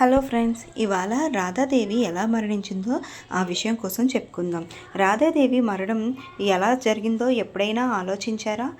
Hello friends ఇవాళ రాధాదేవి ఎలా మరణించిందో ఆ విషయం కోసం చెప్పుకుందాం. రాధాదేవి మరణం ఎలా జరిగిందో ఎప్పుడైనా ఆలోచించారా?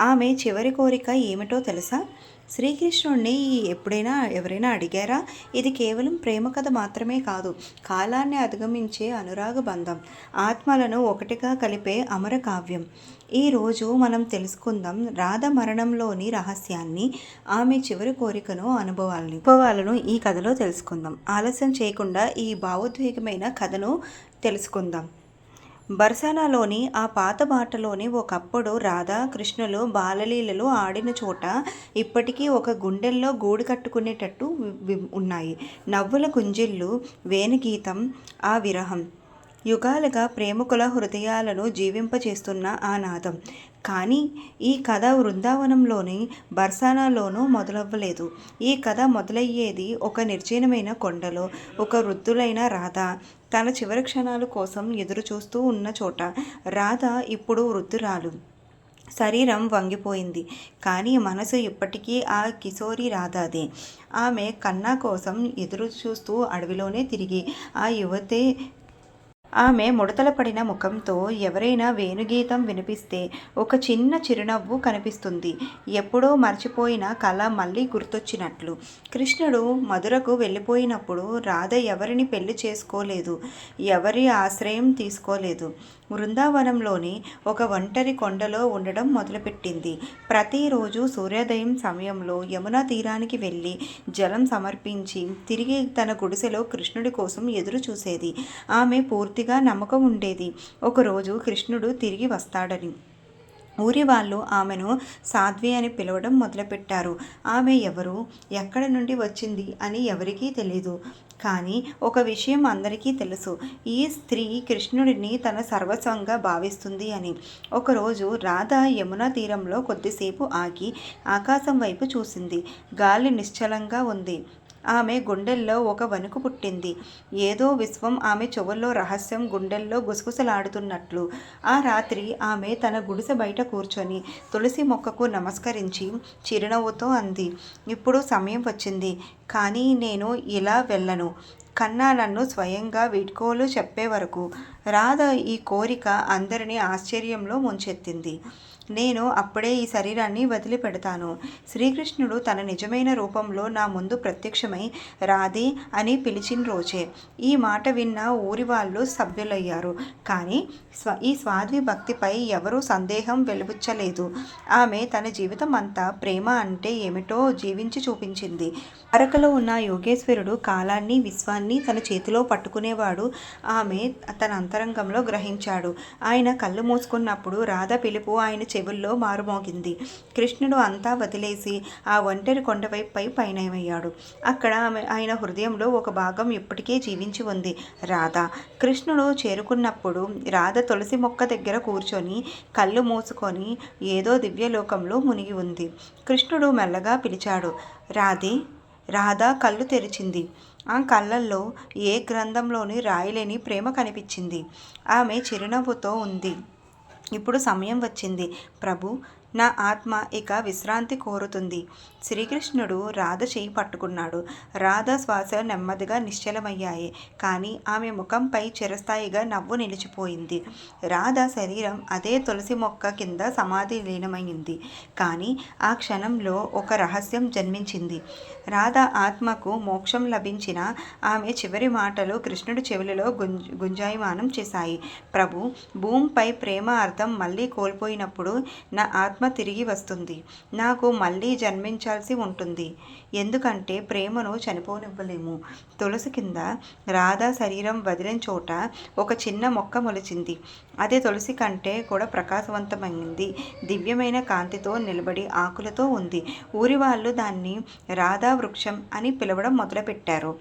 ఆమె చివరి కోరిక ఏమిటో తెలుసా? శ్రీకృష్ణుడిని ఎప్పుడైనా ఎవరైనా అడిగారా? ఇది కేవలం ప్రేమ కథ మాత్రమే కాదు కాలాన్ని అధిగమించే అనురాగ బంధం ఆత్మలను ఒకటిగా కలిపే అమర కావ్యం. ఈరోజు మనం తెలుసుకుందాం రాధ మరణంలోని రహస్యాన్ని ఆమె చివరి కోరికను అనుభవాలని అనుభవాలను ఈ కథలో తెలుసుకుందాం. ఆలస్యం చేయకుండా ఈ భావోద్వేగమైన కథను తెలుసుకుందాం. బర్సానాలోని ఆ పాత బాటలోని ఒకప్పుడు రాధా కృష్ణులు బాలలీలలు ఆడిన చోట ఇప్పటికీ ఒక గుండెల్లో గూడు కట్టుకునేటట్టు ఉన్నాయి. నవ్వుల గుంజిళ్ళు వేణుగీతం ఆ విరహం. యుగాలుగా ప్రేమికుల హృదయాలను జీవింపచేస్తున్న ఆ నాదం. కానీ ఈ కథ వృందావనంలోని బర్సానాలోనూ మొదలవ్వలేదు. ఈ కథ మొదలయ్యేది ఒక నిర్జనమైన కొండలో ఒక వృద్ధులైన రాధ తన చివరి క్షణాల కోసం ఎదురు చూస్తూ ఉన్న చోట. రాధ ఇప్పుడు వృద్ధురాలు. శరీరం వంగిపోయింది. కానీ మనసు ఇప్పటికీ ఆ కిశోరి రాధాదే. ఆమె కన్నా కోసం ఎదురు చూస్తూ అడవిలోనే తిరిగి ఆ యువతే ఆమె ముడతల పడిన ముఖంతో ఎవరైనా వేణుగీతం వినిపిస్తే ఒక చిన్న చిరునవ్వు కనిపిస్తుంది. ఎప్పుడో మర్చిపోయిన కళ మళ్ళీ గుర్తొచ్చినట్లు. కృష్ణుడు మధురకు వెళ్ళిపోయినప్పుడు రాధ ఎవరిని పెళ్ళి చేసుకోలేదు. ఎవరి ఆశ్రయం తీసుకోలేదు. బృందావనంలోని ఒక ఒంటరి కొండలో ఉండడం మొదలుపెట్టింది. ప్రతిరోజు సూర్యోదయం సమయంలో యమునా తీరానికి వెళ్ళి జలం సమర్పించి తిరిగి తన గుడిసెలో కృష్ణుడి కోసం ఎదురు చూసేది. ఆమె పూర్తిగా నమ్మకం ఉండేది. ఒకరోజు కృష్ణుడు తిరిగి వస్తాడని. ఊరి వాళ్ళు ఆమెను సాధ్వి అని పిలవడం మొదలుపెట్టారు. ఆమె ఎవరు? ఎక్కడ నుండి వచ్చింది అని ఎవరికీ తెలియదు కానీ ఒక విషయం అందరికీ తెలుసు. ఈ స్త్రీ కృష్ణుడిని తన సర్వస్వంగా భావిస్తుంది అని. ఒకరోజు రాధ యమునా తీరంలో కొద్దిసేపు ఆగి ఆకాశం వైపు చూసింది. గాలి నిశ్చలంగా ఉంది. ఆమె గుండెల్లో ఒక వణుకు పుట్టింది. ఏదో విశ్వం ఆమె చెవుల్లో రహస్యం గుండెల్లో గుసగుసలాడుతున్నట్లు. ఆ రాత్రి ఆమె తన గుడిసె బయట కూర్చొని తులసి మొక్కకు నమస్కరించి చిరునవ్వుతో అంది ఇప్పుడు సమయం వచ్చింది. కానీ నేను ఇలా వెళ్ళను. కన్నా నన్ను స్వయంగా వీడ్కోలు చెప్పే వరకు. రాధ ఈ కోరిక అందరినీ ఆశ్చర్యంలో ముంచెత్తింది. నేను అప్పుడే ఈ శరీరాన్ని వదిలిపెడతాను. శ్రీకృష్ణుడు తన నిజమైన రూపంలో నా ముందు ప్రత్యక్షమై రాధే అని పిలిచిన రోజే ఈ మాట విన్న ఊరి వాళ్ళు సభ్యులయ్యారు. కానీ స్వ ఈ స్వాధ్వి భక్తిపై ఎవరూ సందేహం వెలుబుచ్చలేదు ఆమె తన జీవితం అంతా ప్రేమ అంటే ఏమిటో జీవించి చూపించింది. అరకలో ఉన్న యోగేశ్వరుడు కాలాన్ని విశ్వాన్ని తన చేతిలో పట్టుకునేవాడు. ఆమె తన అంతరంగంలో గ్రహించాడు. ఆయన కళ్ళు మూసుకున్నప్పుడు రాధ పిలుపు ఆయన చెవుల్లో మారుమోగింది. కృష్ణుడు అంతా వదిలేసి ఆ ఒంటరి కొండవైపై పయనమయ్యాడు. అక్కడ ఆమె ఆయన హృదయంలో ఒక భాగం ఇప్పటికే జీవించి ఉంది. రాధ కృష్ణుడు చేరుకున్నప్పుడు రాధ తులసి మొక్క దగ్గర కూర్చొని కళ్ళు మూసుకొని ఏదో దివ్యలోకంలో మునిగి ఉంది. కృష్ణుడు మెల్లగా పిలిచాడు రాధే రాధ కళ్ళు తెరిచింది. ఆ కళ్ళల్లో ఏ గ్రంథంలోని రాయలేని ప్రేమ కనిపించింది. ఆమె చిరునవ్వుతో ఉంది. ఇప్పుడు సమయం వచ్చింది. ప్రభు నా ఆత్మ ఇక విశ్రాంతి కోరుతుంది. శ్రీకృష్ణుడు రాధ చేయి పట్టుకున్నాడు. రాధ శ్వాస నెమ్మదిగా నిశ్చలమయ్యాయి. కానీ ఆమె ముఖంపై చిరస్థాయిగా నవ్వు నిలిచిపోయింది. రాధ శరీరం అదే తులసి మొక్క కింద సమాధి లీనమైంది. కానీ ఆ క్షణంలో ఒక రహస్యం జన్మించింది. రాధ ఆత్మకు మోక్షం లభించిన ఆమె చివరి మాటలు కృష్ణుడి చెవులలో గుంజ గుంజాయమానం చేశాయి. ప్రభు భూమిపై ప్రేమ అర్థం మళ్ళీ కోల్పోయినప్పుడు నా ఆత్మ ఆత్మ తిరిగి వస్తుంది. నాకు మళ్ళీ జన్మించాల్సి ఉంటుంది. ఎందుకంటే ప్రేమను చనిపోనివ్వలేము. తులసి కింద రాధా శరీరం వదిలిన చోట ఒక చిన్న మొక్క మొలిచింది. అదే తులసి కంటే కూడా ప్రకాశవంతమైంది. దివ్యమైన కాంతితో నిలబడి ఆకులతో ఉంది. ఊరి వాళ్ళు దాన్ని రాధా వృక్షం అని పిలవడం మొదలుపెట్టారు.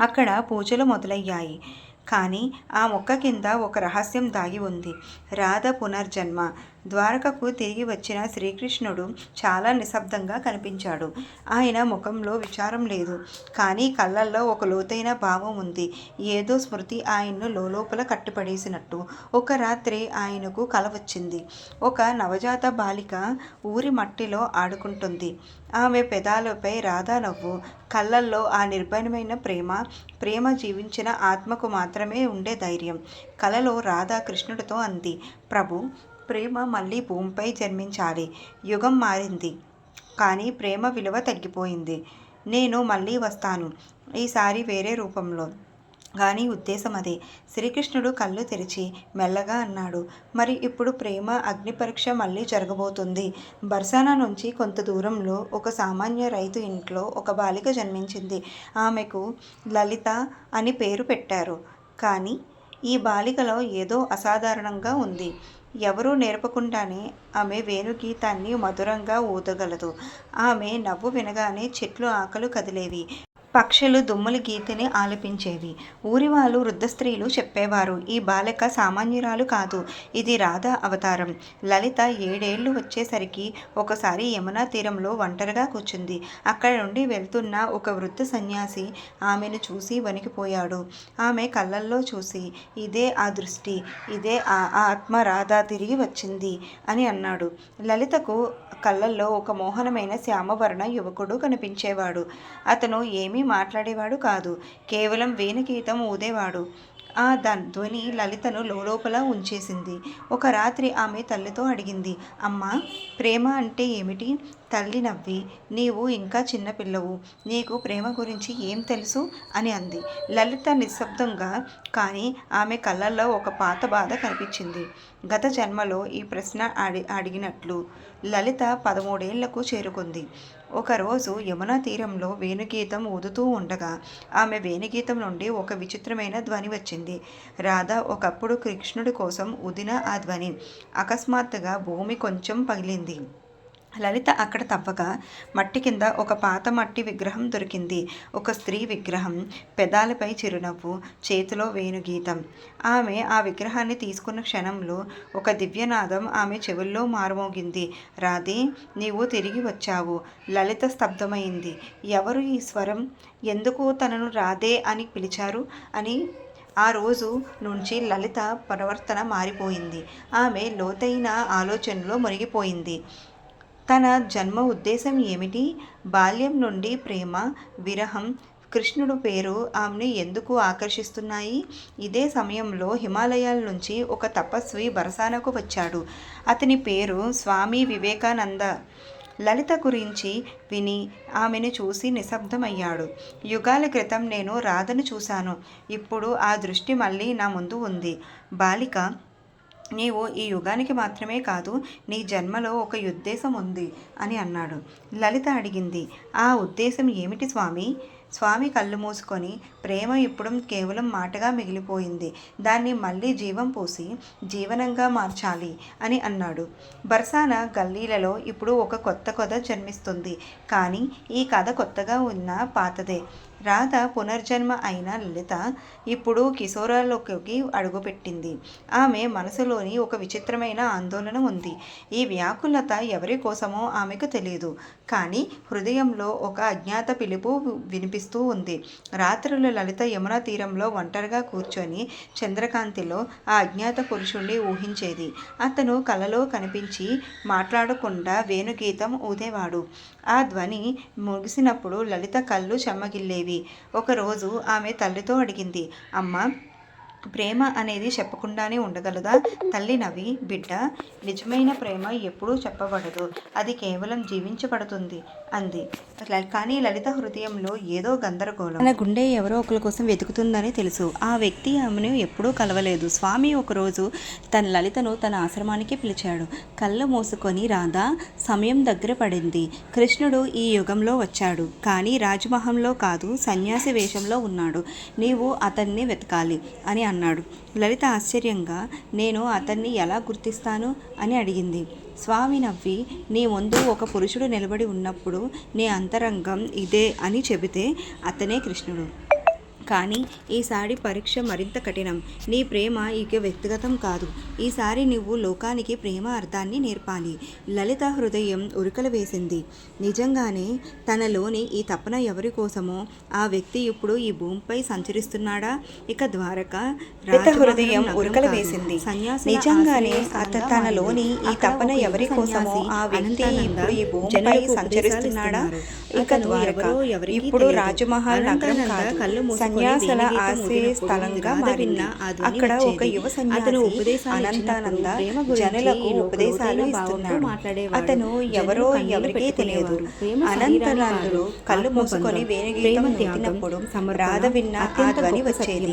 అక్కడ పూజలు మొదలయ్యాయి. కానీ ఆ మొక్క కింద ఒక రహస్యం దాగి ఉంది. రాధ పునర్జన్మ. ద్వారకకు తిరిగి వచ్చిన శ్రీకృష్ణుడు చాలా నిశ్శబ్దంగా కనిపించాడు. ఆయన ముఖంలో విచారం లేదు. కానీ కళ్ళల్లో ఒక లోతైన భావం ఉంది. ఏదో స్మృతి ఆయన్ను లోపల కట్టిపడేసినట్టు. ఒక రాత్రి ఆయనకు కల వచ్చింది. ఒక నవజాత బాలిక ఊరి మట్టిలో ఆడుకుంటుంది. ఆమె పెదాలపై రాధా నవ్వు. కళ్ళల్లో ఆ నిర్భయమైన ప్రేమ. ప్రేమ జీవించిన ఆత్మకు మాత్రమే ఉండే ధైర్యం. కలలో రాధా కృష్ణుడితో అంది ప్రభు ప్రేమ మళ్ళీ భూమిపై జన్మించాలి. యుగం మారింది. కానీ ప్రేమ విలువ తగ్గిపోయింది. నేను మళ్ళీ వస్తాను. ఈసారి వేరే రూపంలో. కానీ ఉద్దేశం అదే. శ్రీకృష్ణుడు కళ్ళు తెరిచి మెల్లగా అన్నాడు. మరి ఇప్పుడు ప్రేమ అగ్ని పరీక్ష మళ్ళీ జరగబోతుంది. బర్సానా నుంచి కొంత దూరంలో ఒక సామాన్య రైతు ఇంట్లో ఒక బాలిక జన్మించింది. ఆమెకు లలిత అని పేరు పెట్టారు. కానీ ఈ బాలికలో ఏదో అసాధారణంగా ఉంది. ఎవరూ నేర్పకుండానే ఆమె వేణుగీతాన్ని మధురంగా ఊదగలదు. ఆమె నవ్వు వినగానే చెట్లు ఆకలు కదిలేవి. పక్షులు దుమ్ముల గీతిని ఆలపించేవి. ఊరి వాళ్ళు వృద్ధ స్త్రీలు చెప్పేవారు ఈ బాలిక సామాన్యురాలు కాదు ఇది రాధ అవతారం. లలిత ఏడేళ్ళు వచ్చేసరికి ఒకసారి యమునా తీరంలో ఒంటరిగా కూర్చుంది. అక్కడ నుండి వెళ్తున్న ఒక వృద్ధ సన్యాసి ఆమెను చూసి వణికిపోయాడు. ఆమె కళ్ళల్లో చూసి ఇదే ఆ దృష్టి ఇదే ఆ ఆత్మ రాధ తిరిగి వచ్చింది అని అన్నాడు. లలితకు కళ్ళల్లో ఒక మోహనమైన శ్యామవర్ణ యువకుడు కనిపించేవాడు. అతను ఏమీ మాట్లాడేవాడు కాదు. కేవలం వేణుగీతం ఊదేవాడు. ఆ ద ధ్వని లలితను లోపల ఉంచేసింది. ఒక రాత్రి ఆమె తల్లితో అడిగింది అమ్మా ప్రేమ అంటే ఏమిటి? తల్లి నవ్వి నీవు ఇంకా చిన్నపిల్లవు నీకు ప్రేమ గురించి ఏం తెలుసు? అని అంది. లలిత నిశ్శబ్దంగా కానీ ఆమె కళ్ళల్లో ఒక పాత బాధ కనిపించింది. గత జన్మలో ఈ ప్రశ్న అడి అడిగినట్లు లలిత పదమూడేళ్ళకు చేరుకుంది. ఒకరోజు యమునా తీరంలో వేణుగీతం ఊదుతూ ఉండగా ఆమె వేణుగీతం నుండి ఒక విచిత్రమైన ధ్వని వచ్చింది. రాధ ఒకప్పుడు కృష్ణుడి కోసం ఉదిన ఆ ధ్వని. అకస్మాత్తుగా భూమి కొంచెం పగిలింది. లలిత అక్కడ తవ్వగా మట్టి కింద ఒక పాత మట్టి విగ్రహం దొరికింది. ఒక స్త్రీ విగ్రహం పెదాలపై చిరునవ్వు చేతిలో వేణుగీతం. ఆమె ఆ విగ్రహాన్ని తీసుకున్న క్షణంలో ఒక దివ్యనాదం ఆమె చెవుల్లో మారుమోగింది. రాధే నీవు తిరిగి వచ్చావు. లలిత స్తబ్దమైంది ఎవరు ఈ స్వరం? ఎందుకు తనను రాధే అని పిలిచారు? అని ఆ రోజు నుంచి లలిత ప్రవర్తన మారిపోయింది. ఆమె లోతైన ఆలోచనలో మునిగిపోయింది. తన జన్మ ఉద్దేశం ఏమిటి? బాల్యం నుండి ప్రేమ విరహం కృష్ణుడు పేరు ఆమెను ఎందుకు ఆకర్షిస్తున్నాయి? ఇదే సమయంలో హిమాలయాల నుంచి ఒక తపస్వి బరసానకు వచ్చాడు. అతని పేరు స్వామి వివేకానంద. లలిత గురించి విని ఆమెను చూసి నిశ్శబ్దమయ్యాడు. యుగాల క్రితం నేను రాధను చూశాను. ఇప్పుడు ఆ దృష్టి మళ్ళీ నా ముందు ఉంది. బాలిక నీవు ఈ యుగానికి మాత్రమే కాదు నీ జన్మలో ఒక ఉద్దేశం ఉంది అని అన్నాడు. లలిత అడిగింది ఆ ఉద్దేశం ఏమిటి స్వామి? స్వామి కళ్ళు మూసుకొని ప్రేమ ఇప్పుడు కేవలం మాటగా మిగిలిపోయింది. దాన్ని మళ్ళీ జీవం పోసి జీవనంగా మార్చాలి అని అన్నాడు. బర్సాన గల్లీలలో ఇప్పుడు ఒక కొత్త కథ జన్మిస్తుంది. కానీ ఈ కథ కొత్తగా ఉన్న పాతదే. రాధ పునర్జన్మ అయిన లలిత ఇప్పుడు కిశోరాల్లోకి అడుగుపెట్టింది. ఆమె మనసులోని ఒక విచిత్రమైన ఆందోళన ఉంది. ఈ వ్యాకులత ఎవరి కోసమో ఆమెకు తెలియదు కానీ హృదయంలో ఒక అజ్ఞాత పిలుపు వినిపిస్తూ ఉంది. రాత్రులు లలిత యమునా తీరంలో ఒంటరిగా కూర్చొని చంద్రకాంతిలో ఆ అజ్ఞాత పురుషుణ్ణి ఊహించేది. అతను కలలో కనిపించి మాట్లాడకుండా వేణుగీతం ఊదేవాడు. ఆ ధ్వని ముగిసినప్పుడు లలిత కళ్ళు చెమ్మగిల్లేవి ఒకరోజు ఆమె తల్లితో అడిగింది అమ్మ ప్రేమ అనేది చెప్పకుండానే ఉండగలదా? తల్లి నవ్వి బిడ్డ నిజమైన ప్రేమ ఎప్పుడూ చెప్పబడదు. అది కేవలం జీవించబడుతుంది అంది. కానీ లలిత హృదయంలో ఏదో గందరగోళం. తన గుండె ఎవరో ఒకరి కోసం వెతుకుతుందని తెలుసు. ఆ వ్యక్తి ఆమెను ఎప్పుడూ కలవలేదు. స్వామి ఒకరోజు తన లలితను తన ఆశ్రమానికి పిలిచాడు. కళ్ళు మూసుకొని రాధా సమయం దగ్గర పడింది. కృష్ణుడు ఈ యుగంలో వచ్చాడు. కానీ రాజమహంలో కాదు సన్యాసి వేషంలో ఉన్నాడు. నీవు అతన్ని వెతకాలి అని అన్నాడు. లలిత ఆశ్చర్యంగా నేను అతన్ని ఎలా గుర్తిస్తాను? అని అడిగింది. స్వామి నవ్వి నీ ముందు ఒక పురుషుడు నిలబడి ఉన్నప్పుడు నీ అంతరంగం ఇదే అని చెబితే అతనే కృష్ణుడు. కానీ ఈసారి పరీక్ష మరింత కఠినం. నీ ప్రేమ ఇక వ్యక్తిగతం కాదు. ఈసారి నువ్వు లోకానికి ప్రేమ అర్థాన్ని నేర్పాలి. లలిత హృదయం ఉరుకలు వేసింది. నిజంగానే తనలోని ఈ తపన ఎవరి కోసమో ఆ వ్యక్తి ఇప్పుడు ఈ భూమిపై సంచరిస్తున్నాడా? ఇక ద్వారక లలిత హృదయం ఉరకలు వేసింది. నిజంగానే తనలోని. ఈ తపన ఎవరి కోసమో ఆ వ్యక్తి ఇప్పుడు ఈ భూమిపై సంచరిస్తున్నాడా? ఇక. ద్వారక ఇప్పుడు. రాజమహల్ నగరం కాదు. కళ్ళు సన్యాసుల ఆశ్రయ స్థలంగా మారింది అక్కడ ఒక. యువ సన్యాసి అనంతానంద జనులకు ఉపదేశాలు ఇస్తున్నాడు. అతను ఎవరో ఎవరికీ తెలియదు శరీరాన్ని కళ్ళు మూసుకొని. వేణుగీతం సమర్పణ రాధ విన్న ఆ ధ్వని వచ్చేది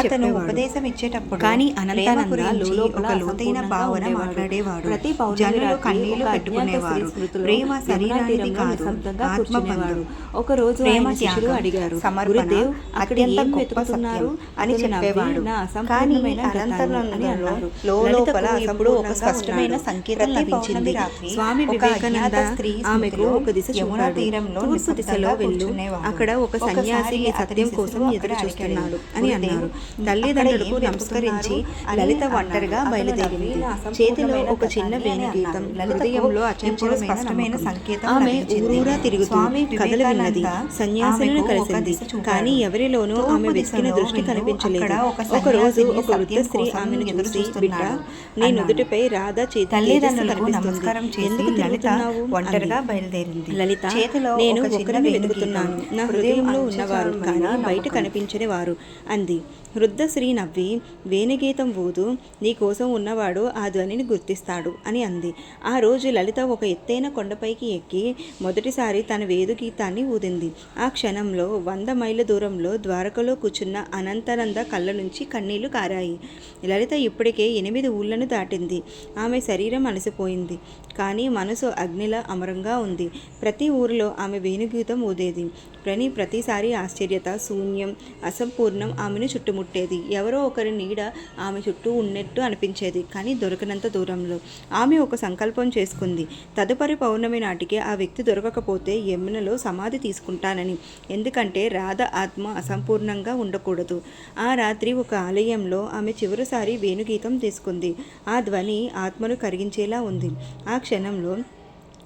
అతను. ఉపదేశం ఇచ్చేటప్పుడు కానీ అనంతానంద ఒక లోతైన భావన. మాట్లాడేవాడు ప్రతి జనులు కన్నీళ్ళు పెట్టుకునేవారు ప్రేమ తీరంలో కాదు కూర్చునేవాడు. ఒక రోజు ప్రేమ అడిగారు, సమర్పణ అక్కడ అత్యంత గొప్ప? సత్యం అని చెప్పేవాడు కానీ అనంతరంలో. లోపల ఇప్పుడు ఒక స్పష్టమైన. సంకేతం లభించింది స్వామి వివేకానంద ఆమెకు ఒక దిశ యమునా తీరంలో తూర్పు దిశలో వెళ్ళు. అక్కడ ఒక సన్యాసి సత్యం కోసం ఎదురు చూస్తున్నాడు. అని అన్నారు తల్లిదండ్రులకు నమస్కరించి? లలిత ఒంటరిగా. బయలుదేరింది చేతిలో ఒక చిన్న వ్రతాన్ని అని హృదయంలో. అచంచలమైన స్పష్టమైన. సంకేతం ఆమె. ఊరూరా తిరుగుతూ స్వామి కథలు విన్నది కలిసింది. కానీ ఎవరిలోనూ తూర్పు ఆమె వెతికిన దృష్టి. కనిపించలేదు ఒక రోజు ఒక వృద్ధ స్త్రీ ఆమెను ఎదురు చూసి బిడ్డ చూస్తున్నాడు నీ. నుదుటిపై రాధా చేతి తల్లిదండ్రులకు నమస్కారం చేసి లలిత ఒంటరిగా. బయలుదేరింది లలిత చేతిలో నేను ఒకరిని వెతుకుతున్నాను నా హృదయం హృదయంలో ఉన్నవారు కానీ బయట. కనిపించని వారు అంది వృద్ధశ్రీ నవ్వి వేణుగీతం ఊదు నీ కోసం ఉన్నవాడు ఆ ధ్వనిని గుర్తిస్తాడు అని అంది. ఆ రోజు లలిత ఒక ఎత్తైన కొండపైకి ఎక్కి మొదటిసారి తన వేదు గీతాన్ని ఊదింది. ఆ క్షణంలో వంద మైళ్ళ దూరంలో ద్వారకలో కూర్చున్న అనంతనంద కళ్ళ నుంచి కన్నీళ్ళు కారాయి. లలిత ఇప్పటికే ఎనిమిది ఊళ్ళను దాటింది. ఆమె శరీరం అలసిపోయింది. కానీ మనసు అగ్నిలా అమరంగా ఉంది. ప్రతి ఊరిలో ఆమె వేణుగీతం ఊదేది. ప్రని ప్రతిసారి ఆశ్చర్యత శూన్యం అసంపూర్ణం ఆమెను ముట్టేది ఎవరో ఒకరి నీడ ఆమె చుట్టూ ఉన్నట్టు అనిపించేది కానీ దొరకనంత దూరంలో. ఆమె ఒక సంకల్పం చేసుకుంది. తదుపరి పౌర్ణమి నాటికి ఆ వ్యక్తి దొరకకపోతే యమునలో సమాధి తీసుకుంటానని. ఎందుకంటే రాధ ఆత్మ అసంపూర్ణంగా ఉండకూడదు. ఆ రాత్రి ఒక ఆలయంలో ఆమె చివరిసారి వేణుగీతం తీసుకుంది. ఆ ధ్వని ఆత్మను కరిగించేలా ఉంది. ఆ క్షణంలో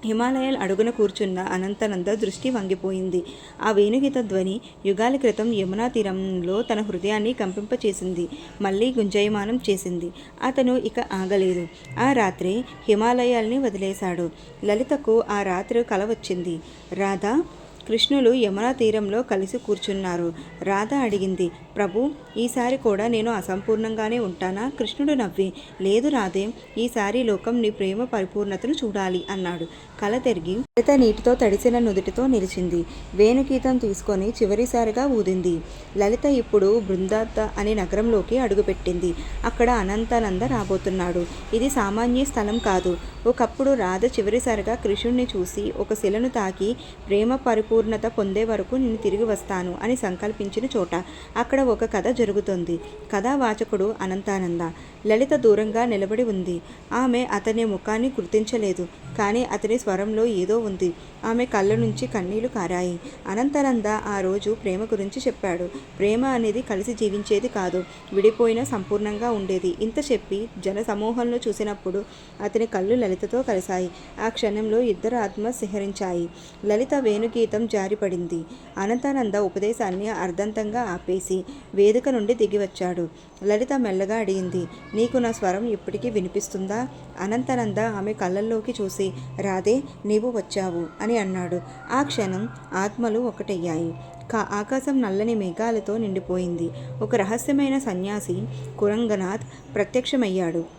హిమాలయాల అడుగున కూర్చున్న అనంతనంద దృష్టి వంగిపోయింది. ఆ వేణుగీత ధ్వని యుగాల క్రితం యమునా తీరంలో తన హృదయాన్ని కంపింపచేసింది. మళ్ళీ గుంజయమానం చేసింది. అతను ఇక ఆగలేదు. ఆ రాత్రి హిమాలయాల్ని వదిలేశాడు. లలితకు ఆ రాత్రి కల వచ్చింది. రాధా కృష్ణులు యమునా తీరంలో కలిసి కూర్చున్నారు. రాధ అడిగింది ప్రభు ఈసారి కూడా నేను అసంపూర్ణంగానే ఉంటానా? కృష్ణుడు నవ్వి లేదు రాధే ఈసారి లోకం నీ ప్రేమ పరిపూర్ణతను చూడాలి అన్నాడు. కల తిరిగి లలిత నీటితో తడిసిన నుదుటితో నిలిచింది. వేణుగీతం తీసుకొని చివరిసారిగా ఊదింది. లలిత ఇప్పుడు బృందాత అనే నగరంలోకి అడుగుపెట్టింది. అక్కడ అనంతానంద రాబోతున్నాడు. ఇది సామాన్య స్థలం కాదు. ఒకప్పుడు రాధ చివరిసారిగా కృష్ణుణ్ణి చూసి ఒక శిలను తాకి ప్రేమ పరిపూర్ణత పొందే వరకు నేను తిరిగి వస్తాను అని సంకల్పించిన చోట అక్కడ ఒక కథ జరుగుతుంది. కథావాచకుడు అనంతానంద. లలిత దూరంగా నిలబడి ఉంది. ఆమె అతని ముఖాన్ని గుర్తించలేదు. కానీ అతని స్వరంలో ఏదో ఉంది. ఆమె కళ్ళ నుంచి కన్నీళ్ళు కారాయి. అనంతానంద ఆ రోజు ప్రేమ గురించి చెప్పాడు. ప్రేమ అనేది కలిసి జీవించేది కాదు. విడిపోయినా సంపూర్ణంగా ఉండేది. ఇంత చెప్పి జన సమూహంలో చూసినప్పుడు అతని కళ్ళు లలితతో కలిశాయి. ఆ క్షణంలో ఇద్దరు ఆత్మ సిహరించాయి లలిత వేణుగీతం జారిపడింది. అనంతానంద ఉపదేశాన్ని అర్ధంతంగా ఆపేసి వేదిక నుండి దిగి వచ్చాడు లలిత మెల్లగా అడిగింది నీకు నా స్వరం ఇప్పటికీ వినిపిస్తుందా అనంతనంద ఆమె కళ్ళల్లోకి చూసి రాధే నీవు వచ్చావు అని అన్నాడు. ఆ క్షణం ఆత్మలు ఒకటయ్యాయి కా ఆకాశం నల్లని మేఘాలతో నిండిపోయింది. ఒక రహస్యమైన సన్యాసి కురంగనాథ్ ప్రత్యక్షమయ్యాడు.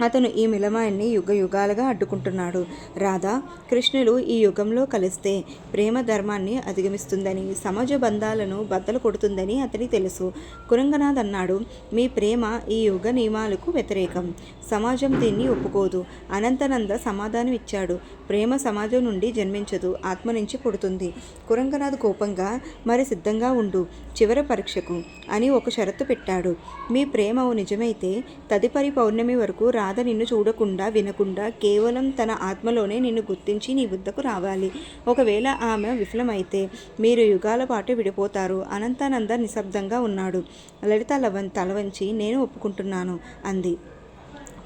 అతను ఈ మిలమాయిని యుగ యుగాలుగా అడ్డుకుంటున్నాడు. రాధా కృష్ణులు ఈ యుగంలో కలిస్తే ప్రేమ ధర్మాన్ని అధిగమిస్తుందని సమాజ బంధాలను బద్దలు కొడుతుందని అతని తెలుసు. కురంగనాథ్ అన్నాడు మీ ప్రేమ ఈ యుగ నియమాలకు వ్యతిరేకం. సమాజం దీన్ని ఒప్పుకోదు. అనంతనంద సమాధానం ఇచ్చాడు. ప్రేమ సమాజం నుండి జన్మించదు. ఆత్మ నుంచి పుడుతుంది. కురంగనాథ్ కోపంగా మరి సిద్ధంగా ఉండు. చివరి పరీక్షకు అని ఒక షరతు పెట్టాడు. మీ ప్రేమ నిజమైతే తదుపరి పౌర్ణమి వరకు రా రాధ నిన్ను చూడకుండా వినకుండా కేవలం తన ఆత్మలోనే నిన్ను గుర్తించి నీ వద్దకు రావాలి. ఒకవేళ ఆమె విఫలమైతే మీరు యుగాల పాటు విడిపోతారు. అనంతానంద నిశ్శబ్దంగా ఉన్నాడు. లలిత లవన్ తల వంచి నేను ఒప్పుకుంటున్నాను అంది.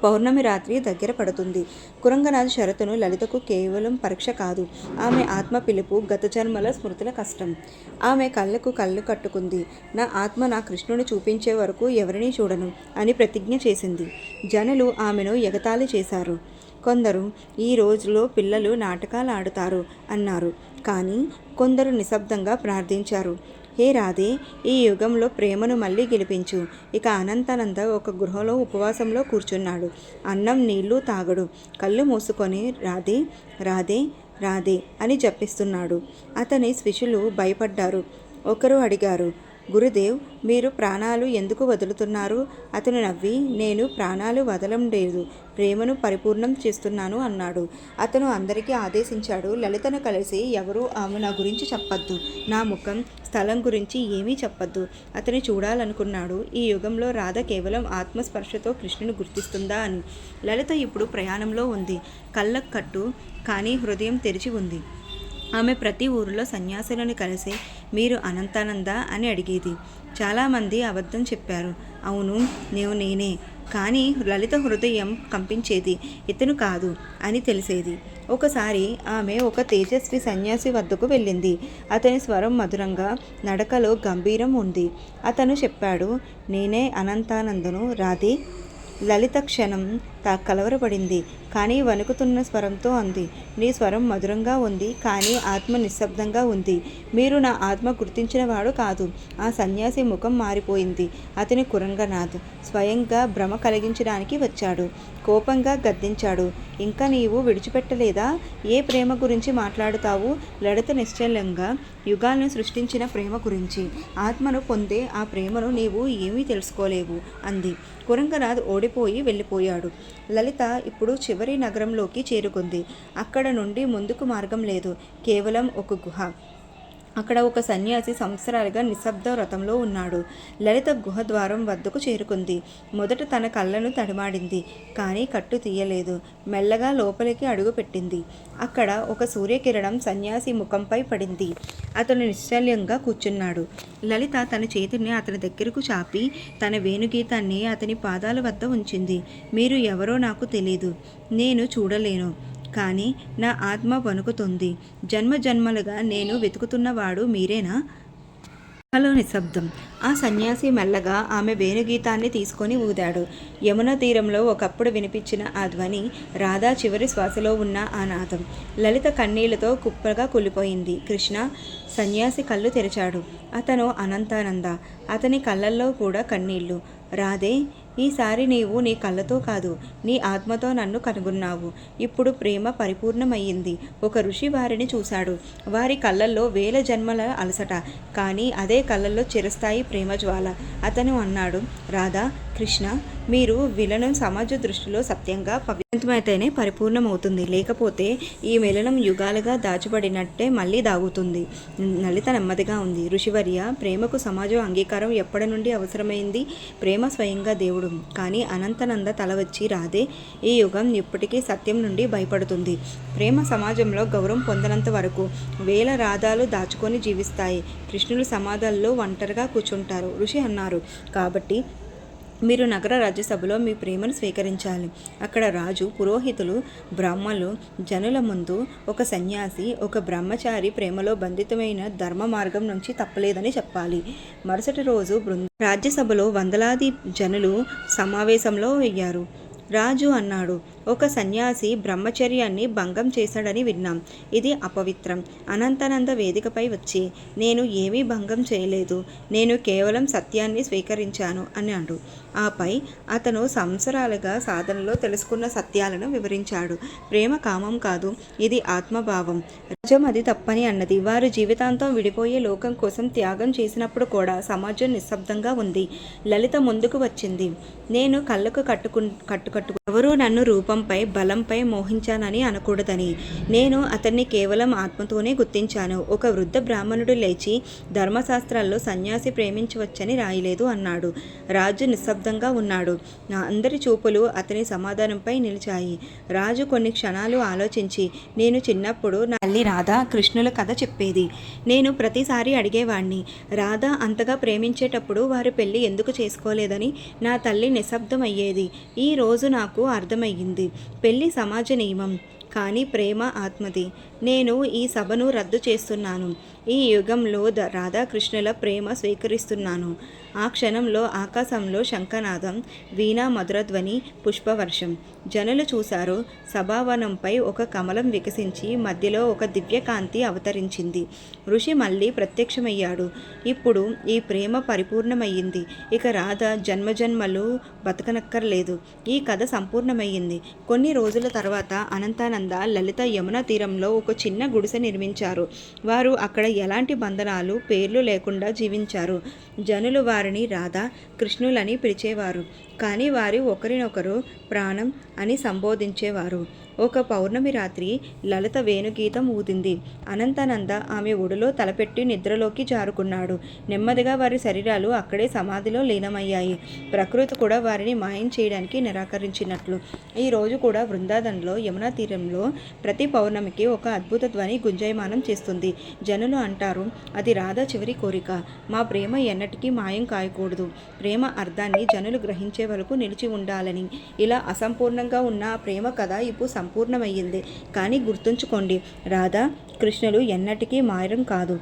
పౌర్ణమి రాత్రి దగ్గర పడుతుంది. కురంగనాథ్ షరతును లలితకు కేవలం పరీక్ష కాదు. ఆమె ఆత్మ పిలుపు గత జన్మల స్మృతుల కష్టం. ఆమె కళ్ళకు కళ్ళు కట్టుకుంది. నా ఆత్మ నా కృష్ణుని చూపించే వరకు ఎవరినీ చూడను అని ప్రతిజ్ఞ చేసింది. జనులు ఆమెను ఎగతాళి చేశారు. కొందరు ఈ రోజులో పిల్లలు నాటకాలు ఆడుతారు అన్నారు. కానీ కొందరు నిశ్శబ్దంగా ప్రార్థించారు. హే రాధే ఈ యుగంలో ప్రేమను మళ్ళీ గెలిపించు. ఇక అనంతానంద ఒక గృహలో ఉపవాసంలో కూర్చున్నాడు. అన్నం నీళ్ళు తాగడు. కళ్ళు మూసుకొని రాధే రాధే రాధే అని జపిస్తున్నాడు. అతని శిష్యులు భయపడ్డారు. ఒకరు అడిగారు గురుదేవ్ మీరు ప్రాణాలు ఎందుకు వదులుతున్నారు? అతను నవ్వి నేను ప్రాణాలు వదలం లేదు ప్రేమను పరిపూర్ణం చేస్తున్నాను అన్నాడు. అతను అందరికీ ఆదేశించాడు లలితను కలిసి ఎవరు ఆమె నా గురించి చెప్పొద్దు నా ముఖం స్థలం గురించి ఏమీ చెప్పొద్దు అతని చూడాలనుకున్నాడు. ఈ యుగంలో రాధ కేవలం ఆత్మస్పర్శతో కృష్ణుని గుర్తిస్తుందా అని. లలిత ఇప్పుడు ప్రయాణంలో ఉంది కళ్ళకు కట్టు కానీ హృదయం తెరిచి ఉంది. ఆమె ప్రతి ఊరిలో సన్యాసులను కలిసి మీరు అనంతానంద అని అడిగేది. చాలామంది అబద్ధం చెప్పారు. అవును నేను నేనే. కానీ లలిత హృదయం కంపించేది. ఇతను కాదు అని తెలిసేది. ఒకసారి ఆమె ఒక తేజస్వి సన్యాసి వద్దకు వెళ్ళింది. అతని స్వరం మధురంగా నడకలో గంభీరం ఉంది. అతను చెప్పాడు నేనే అనంతానందను రాధే. లలిత క్షణం తా కలవరపడింది. కానీ వణుకుతున్న స్వరంతో అంది. నీ స్వరం మధురంగా ఉంది కానీ ఆత్మ నిశ్శబ్దంగా ఉంది. మీరు నా ఆత్మ గుర్తించిన వాడు కాదు. ఆ సన్యాసి ముఖం మారిపోయింది. అతని కురంగనాథ్ స్వయంగా భ్రమ కలిగించడానికి వచ్చాడు. కోపంగా గద్దించాడు. ఇంకా నీవు విడిచిపెట్టలేదా? ఏ ప్రేమ గురించి మాట్లాడుతావు? లలిత నిశ్చలంగా యుగాలను సృష్టించిన ప్రేమ గురించి. ఆత్మను పొందే ఆ ప్రేమను నీవు ఏమీ తెలుసుకోలేవు అంది. కురంగనాథ్ ఓడిపోయి వెళ్ళిపోయాడు. లలిత ఇప్పుడు చివరి నగరంలోకి చేరుకుంది. అక్కడ నుండి ముందుకు మార్గం లేదు. కేవలం ఒక గుహ. అక్కడ ఒక సన్యాసి సంవత్సరాలుగా నిశ్శబ్ద వ్రతంలో ఉన్నాడు. లలిత గుహద్వారం వద్దకు చేరుకుంది. మొదట తన కళ్ళను తడిమాడింది కానీ కట్టు తీయలేదు. మెల్లగా లోపలికి అడుగుపెట్టింది అక్కడ ఒక సూర్యకిరణం సన్యాసి ముఖంపై పడింది. అతను నిశ్చల్యంగా కూర్చున్నాడు. లలిత తన చేతిని అతని దగ్గరకు చాపి తన వేణుగీతాన్ని అతని పాదాల వద్ద ఉంచింది. మీరు ఎవరో నాకు తెలియదు నేను చూడలేను. కానీ నా ఆత్మ వణుకుతుంది. జన్మ జన్మలుగా నేను వెతుకుతున్నవాడు మీరేనా? హలో నిశ్శబ్దం ఆ సన్యాసి మెల్లగా ఆమె వేణుగీతాన్ని తీసుకొని ఊదాడు. యమున తీరంలో ఒకప్పుడు వినిపించిన ఆ ధ్వని రాధా చివరి శ్వాసలో ఉన్న ఆ నాదం. లలిత కన్నీళ్ళతో కుప్పగా కూలిపోయింది. కృష్ణ సన్యాసి కళ్ళు తెరిచాడు. అతను అనంతానంద. అతని కళ్ళల్లో కూడా కన్నీళ్ళు. రాధే ఈసారి నీవు నీ కళ్ళతో కాదు నీ ఆత్మతో నన్ను కనుగొన్నావు. ఇప్పుడు ప్రేమ పరిపూర్ణమయ్యింది. ఒక ఋషి వారిని చూశాడు. వారి కళ్ళల్లో వేల జన్మల అలసట. కానీ అదే కళ్ళల్లో చిరస్థాయి ప్రేమ జ్వాల. అతను అన్నాడు రాధా కృష్ణ మీరు విలనం సమాజ దృష్టిలో సత్యంగా పవిత్రమైతేనే పరిపూర్ణమవుతుంది. లేకపోతే ఈ మిలనం యుగాలుగా దాచబడినట్టే మళ్ళీ దాగుతుంది. లలిత నెమ్మదిగా ఉంది. ఋషివర్య ప్రేమకు సమాజం అంగీకారం ఎప్పటి నుండి అవసరమైంది? ప్రేమ స్వయంగా దేవుడు. కానీ అనంతనంద తల వచ్చి రాదే ఈ యుగం ఇప్పటికీ సత్యం నుండి భయపడుతుంది. ప్రేమ సమాజంలో గౌరవం పొందనంత వరకు వేల రాధాలు దాచుకొని జీవిస్తాయి. కృష్ణులు సమాధాల్లో ఒంటరిగా కూర్చుంటారు. ఋషి అన్నారు. కాబట్టి మీరు నగర రాజ్యసభలో మీ ప్రేమను స్వీకరించాలి. అక్కడ రాజు పురోహితులు బ్రాహ్మలు జనుల ముందు ఒక సన్యాసి ఒక బ్రహ్మచారి ప్రేమలో బంధితమైన ధర్మ మార్గం నుంచి తప్పలేదని చెప్పాలి. మరుసటి రోజు బృంద రాజ్యసభలో వందలాది జనులు సమావేశంలో అయ్యారు. రాజు అన్నాడు ఒక సన్యాసి బ్రహ్మచర్యాన్ని భంగం చేశాడని విన్నాం. ఇది అపవిత్రం. అనంతనంద వేదికపై వచ్చి నేను ఏమీ భంగం చేయలేదు. నేను కేవలం సత్యాన్ని స్వీకరించాను అన్నాడు. ఆపై అతను సంవత్సరాలుగా సాధనలో తెలుసుకున్న సత్యాలను వివరించాడు. ప్రేమ కామం కాదు ఇది ఆత్మభావం. రాజ్యం అది తప్పని అన్నది. వారు జీవితాంతం విడిపోయే లోకం కోసం త్యాగం చేసినప్పుడు కూడా సమాజం నిశ్శబ్దంగా ఉంది. లలిత ముందుకు వచ్చింది. నేను కళ్ళకు కట్టుకు కట్టుకట్టు ఎవరూ నన్ను రూపంపై బలంపై మోహించానని అనకూడదని. నేను అతన్ని కేవలం ఆత్మతోనే గుర్తించాను. ఒక వృద్ధ బ్రాహ్మణుడు లేచి ధర్మశాస్త్రాల్లో సన్యాసి ప్రేమించవచ్చని రాయలేదు అన్నాడు. రాజు నిశ్శబ్దంగా ఉన్నాడు. నా అందరి చూపులు అతని సమాధానంపై నిలిచాయి. రాజు కొన్ని క్షణాలు ఆలోచించి నేను చిన్నప్పుడు నా తల్లి రాధ కృష్ణుల కథ చెప్పేది. నేను ప్రతిసారి అడిగేవాణ్ణి రాధ అంతగా ప్రేమించేటప్పుడు వారి పెళ్ళి ఎందుకు చేసుకోలేదని నా తల్లి నిశ్శబ్దమయ్యేది. ఈ రోజు నాకు అర్థమయ్యింది. పెళ్ళి సమాజ నియమం కానీ ప్రేమ ఆత్మది. నేను ఈ సభను రద్దు చేస్తున్నాను. ఈ యుగంలో ద రాధాకృష్ణుల ప్రేమ స్వీకరిస్తున్నాను. ఆ క్షణంలో ఆకాశంలో శంఖనాదం వీణా మధురధ్వని పుష్పవర్షం. జనులు చూశారు సభావనంపై ఒక కమలం వికసించి మధ్యలో ఒక దివ్యకాంతి అవతరించింది. ఋషి మళ్ళీ ప్రత్యక్షమయ్యాడు. ఇప్పుడు ఈ ప్రేమ పరిపూర్ణమయ్యింది. ఇక రాధ జన్మజన్మలు బతకనక్కర్లేదు. ఈ కథ సంపూర్ణమయ్యింది. కొన్ని రోజుల తర్వాత అనంతానంద లలిత యమున తీరంలో ఒక చిన్న గుడిసె నిర్మించారు. వారు అక్కడ ఎలాంటి బంధనాలు పేర్లు లేకుండా జీవించారు. జనులు వారిని రాధా కృష్ణులని పిలిచేవారు. కానీ వారి ఒకరినొకరు ప్రాణం అని సంబోధించేవారు. ఒక పౌర్ణమి రాత్రి లలిత వేణుగీతం ఊదింది. అనంతానంద ఆమె ఒడిలో తలపెట్టి నిద్రలోకి జారుకున్నాడు. నెమ్మదిగా వారి శరీరాలు అక్కడే సమాధిలో లీనమయ్యాయి. ప్రకృతి కూడా వారిని మాయం చేయడానికి నిరాకరించినట్లు. ఈ రోజు కూడా వృందాదంలో యమునా తీరంలో ప్రతి పౌర్ణమికి ఒక అద్భుత ధ్వని గుంజయమానం చేస్తుంది. జనులు అంటారు అది రాధ చివరి కోరిక. మా ప్రేమ ఎన్నటికీ మాయం కాయకూడదు. ప్రేమ అర్థాన్ని జనులు గ్రహించే వరకు నిలిచి ఉండాలని. ఇలా అసంపూర్ణంగా ఉన్న ప్రేమ కథ ఇప్పుడు సంపూర్ణమయ్యింది. కానీ గుర్తుంచుకోండి రాధా కృష్ణులు ఎన్నటికీ మాయడం కాదు.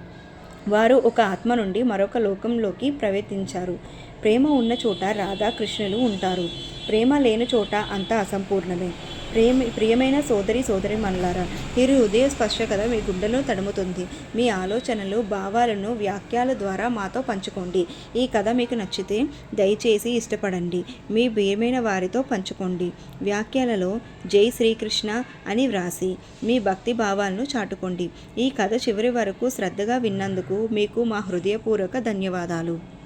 వారు ఒక ఆత్మ నుండి మరొక లోకంలోకి ప్రవేశించారు. ప్రేమ ఉన్న చోట రాధా కృష్ణులు ఉంటారు. ప్రేమ లేని చోట అంతా అసంపూర్ణమే. ప్రేమ ప్రియమైన సోదరి సోదరి మనలారా మీరు ఉదయ స్పర్శ కథ మీ గుండెలో తడుముతుంది. మీ ఆలోచనలు భావాలను వ్యాఖ్యల ద్వారా మాతో పంచుకోండి. ఈ కథ మీకు నచ్చితే దయచేసి ఇష్టపడండి. మీ ప్రియమైన వారితో పంచుకోండి. వ్యాఖ్యలలో జై శ్రీకృష్ణ అని వ్రాసి మీ భక్తి భావాలను చాటుకోండి. ఈ కథ చివరి వరకు శ్రద్ధగా విన్నందుకు మీకు మా హృదయపూర్వక ధన్యవాదాలు.